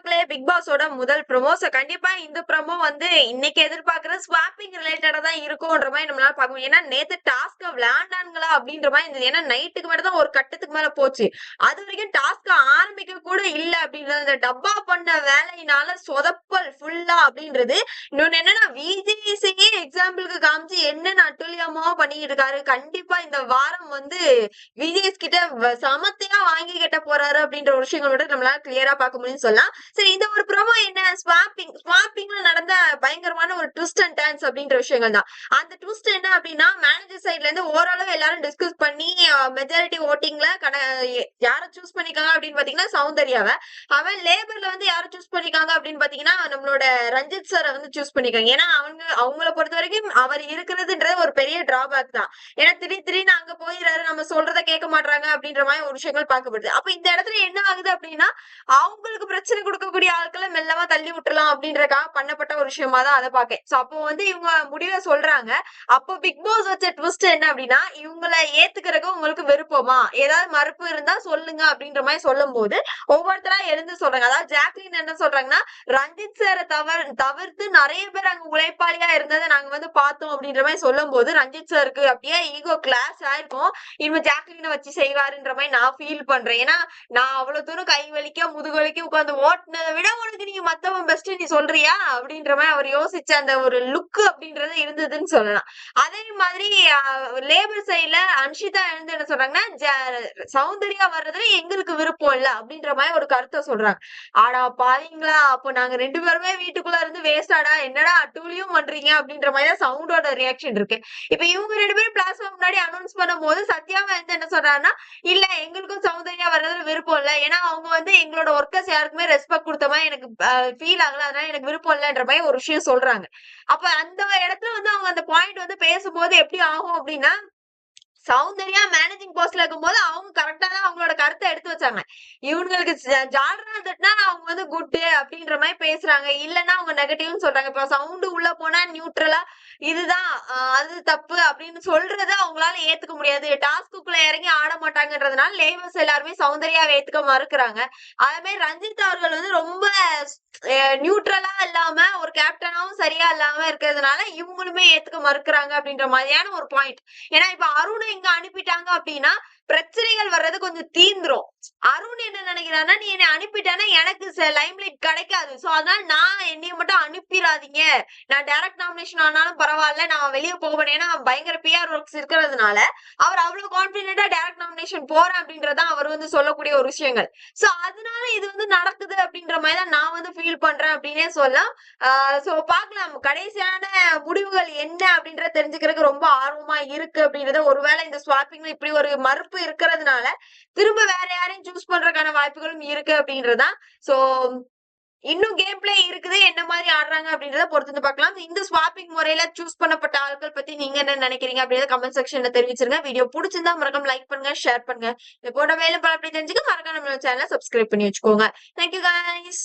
மக்களே பிக் பாஸோட முதல் promo so கண்டிப்பா இந்த ப்ரொமோ வந்து இன்னைக்கு எதிர்பார்க்கிற ஸ்வாப்பிங் ரிலேட்டடா தான் இருக்கும்ன்ற மாதிரி நம்மளால பார்க்க முடியும். ஏன்னா நேத்து டாஸ்க விளையாண்டானுங்களா அப்படின்ற மாதிரி இருந்தது. ஏன்னா நைட்டுக்கு மேல தான் ஒரு கட்டத்துக்கு மேல போச்சு. அது வரைக்கும் டாஸ்க ஆரம்பிக்க கூட இல்ல அப்படின்றது அந்த டப்பா பண்ண வேலையினால சொதப்பல் ஃபுல்லா அப்படின்றது. இன்னொன்னு என்னன்னா விஜய் எக்ஸாம்பிளுக்கு காமிச்சு என்னென்ன அட்டுழியமோ பண்ணிட்டு இருக்காரு கண்டிப்பா இந்த வாரம் வந்து விஜிஎஸ் கிட்ட சமத்தையா வாங்கி கட்ட போறாரு அப்படின்ற ஒரு விஷயங்கள் மட்டும் நம்மளால கிளியரா பார்க்க முடியும்னு சொல்லலாம். சரி இந்த ஒரு ப்ரோமோ என்ன? ஸ்வாப்பிங் ஸ்வாப்பிங்ல நடந்த பயங்கரமான ஒரு ட்விஸ்ட் அண்ட் டான்ஸ் அப்படின்ற விஷயங்கள் தான். அந்த ட்விஸ்ட் என்ன அப்படின்னா மேனேஜர் சைட்ல இருந்து ஓரளவு எல்லாரும் டிஸ்கஸ் பண்ணி மெஜாரிட்டி ஓட்டிங்ல கட யாரை சூஸ் பண்ணிருக்காங்க அப்படின்னு பாத்தீங்கன்னா சௌந்தர்யாவை. அவன் லேபர்ல வந்து யாரை சூஸ் பண்ணிருக்காங்க அப்படின்னு பாத்தீங்கன்னா நம்மளோட ரஞ்சித் சாரை வந்து சூஸ் பண்ணிக்காங்க. ஏன்னா அவங்க அவங்கள பொறுத்த வரைக்கும் அவர் இருக்கிறதுன்றது ஒரு பெரிய டிராபேக் தான். ஏன்னா திடீர் திடீர்னு அங்க போயிடுறாரு நம்ம சொல்றத கேட்க மாட்டாங்க அப்படின்ற மாதிரி ஒரு விஷயங்கள் பார்க்கப்படுது. அப்ப இந்த இடத்துல என்ன ஆகுது அப்படின்னா அவங்களுக்கு பிரச்சனை கொடுக்கக்கூடிய ஆட்களை மெல்லமா தள்ளி விட்டுலாம் அப்படின்றக்காக பண்ணப்பட்ட ஒரு விஷயமா தான் அதை பார்க்கேன். சோ அப்போ வந்து இவங்க முடிவை சொல்றாங்க அப்போ பிக் பாஸ் வச்ச ட்விஸ்ட் என்ன அப்படின்னா இவங்களை ஏத்துக்கிறதுக்கு உங்களுக்கு விருப்பமா? ஏதாவது மறுப்பு இருந்தா சொல்லுங்க அப்படின்ற மாதிரி சொல்லும் போது ஒவ்வொருத்தரா எழுந்து சொல்றாங்க. அதாவது ஜாக்லின் என்ன சொல்றாங்கன்னா ரஞ்சித் சாரை தவிர தவிர்த்து நிறைய பேர் அங்க உழைப்பாளியா இருந்ததை நாங்க வந்து பார்த்தோம் அப்படின்ற மாதிரி சொல்லும் போது ரஞ்சித் சாருக்கு அப்படியே ஈகோ கிளாஸ் ஆயிருக்கும். இனிமே ஜாக்லினை வச்சு செய்வாருன்ற மாதிரி நான் ஃபீல் பண்றேன். ஏன்னா நான் அவ்வளவு தூரம் கை வலிக்க முதுகு வலிக்க உட்காந்து ஓட்டுனதை விட உனக்கு நீங்க மத்தவன் பெஸ்ட் நீ சொல்றியா? அப்படின்ற மாதிரி அவர் யோசிச்ச அந்த ஒரு லுக் அப்படின்றது இருந்ததுன்னு சொல்லலாம். அதே மாதிரி லேபர் சைட்ல அன்ஷிதா எழுந்து என்ன சொல்றாங்கன்னா சௌந்தர்யா வர்றதுல எங்களுக்கு விருப்பம் இல்ல. அப்படின்ற மாதிரி ஒரு கருத்தை சொல்றாங்க. ஆடா பாவீங்களா? அப்போ நாங்க ரெண்டு பேருமே வீட்டுக்குள்ள இருந்து வேஸ்டாடா என்னடா அட்டூழியும் பண்றீங்க? அப்படின்ற மாதிரி தான் சவுண்டோட ரியாக்ஷன் இருக்கு. இப்ப இவங்க ரெண்டு பேரும் பிளாஸ்மா முன்னாடி அனௌன்ஸ் பண்ணும்போது சத்யாவை வந்து என்ன சொல்றாங்கன்னா இல்ல எங்களுக்கும் சௌந்தர்யா வர்றதுல விருப்பம் இல்ல. ஏன்னா அவங்க வந்து எங்களோட ஒர்க்கர்ஸ் யாருக்குமே ரெஸ்பெக்ட் கொடுத்த மாதிரி எனக்கு ஃபீல் ஆகல. அதனால எனக்கு விருப்பம் இல்லைன்ற மாதிரி ஒரு விஷயம் சொல்றாங்க. அப்ப அந்த இடத்துல வந்து அவங்க அந்த பாயிண்ட் வந்து பேசும்போது எப்படி ஆகும் அப்படின்னா சௌந்தர்யா மேனேஜிங் போஸ்ட்ல இருக்கும்போது அவங்க கரெக்டா தான் அவங்களோட கருத்து எடுத்து வச்சாங்க. இவங்களுக்கு ஜால்ரா தட்டினா அவங்க வந்து குட் அப்படின்ற மாதிரி பேசுறாங்க. இல்லைன்னா அவங்க நெகட்டிவ்னு சொல்றாங்க. இப்ப சவுண்டு உள்ள போனா நியூட்ரலா இதுதான் அது தப்பு அப்படின்னு சொல்றது அவங்களால ஏத்துக்க முடியாது. டாஸ்க்குள்ள இறங்கி ஆட மாட்டாங்கன்றதுனால லேபர்ஸ் எல்லாருமே சௌந்தர்யா ஏத்துக்க மறுக்கிறாங்க. அதே மாதிரி ரஞ்சித் அவர்கள் வந்து ரொம்ப நியூட்ரலா இல்லாம ஒரு கேப்டனாவும் சரியா இல்லாம இருக்கிறதுனால இவங்களுமே ஏத்துக்க மறுக்கிறாங்க அப்படின்ற மாதிரியான ஒரு பாயிண்ட் ஏன்னா இப்ப அருணை இங்க அனுப்பிட்டாங்க அப்படின்னா பிரச்சனைகள் வர்றது கொஞ்சம் தீந்துரும். அருண் என்ன நினைக்கிறான்னா நீ என்னை அனுப்பிட்டேன்னா எனக்கு லைம்லைட் கிடைக்காது. சோ அதனால நான் என்னைய மட்டும் அனுப்பிடாதீங்க நான் டைரக்ட் நாமினேஷன் ஆனாலும் பரவாயில்ல. நான் வெளியே போவேன் ஏன்னா பயங்கர பிஆர் ஒர்க்ஸ் இருக்கிறதுனால அவர் அவ்வளவு கான்பிடென்டா டைரக்ட் நாமினேஷன் போறேன் அப்படின்றதான் அவர் வந்து சொல்லக்கூடிய ஒரு விஷயங்கள். சோ அதனால இது வந்து நடக்குது அப்படின்ற மாதிரி தான் நான் வந்து ஃபீல் பண்றேன் அப்படின்னே சொல்லலாம். சோ பாக்கலாம் கடைசியான முடிவுகள் என்ன அப்படின்றத தெரிஞ்சுக்கிறதுக்கு ரொம்ப ஆர்வமா இருக்கு அப்படின்றத ஒருவேளை இந்த ஸ்வாப்பிங்ல இப்படி ஒரு மறுப்பு இருக்கிறதுனால திரும்ப வேற யாரையும் சூஸ் பண்றதுக்கான வாய்ப்புகளும் இருக்கு அப்படின்றதுதான் சோ இன்னும் கேம் பிளே இருக்குது என்ன மாதிரி ஆடுறாங்க அப்படின்றத பொறுத்து வந்து பார்க்கலாம் இந்த ஸ்வாப்பிங் முறையில சூஸ் பண்ணப்பட்ட ஆட்கள் பத்தி நீங்க என்ன நினைக்கிறீங்க அப்படின்றத கமெண்ட் செக்ஷன்ல தெரிவிச்சிருங்க. வீடியோ பிடிச்சிருந்தா மறக்காம லைக் பண்ணுங்க ஷேர் பண்ணுங்க. போட மேலும் பல அப்படி தெரிஞ்சுக்க மறக்காம நம்ம சேனலை சப்ஸ்கிரைப் பண்ணி வச்சுக்கோங்க. Thank you guys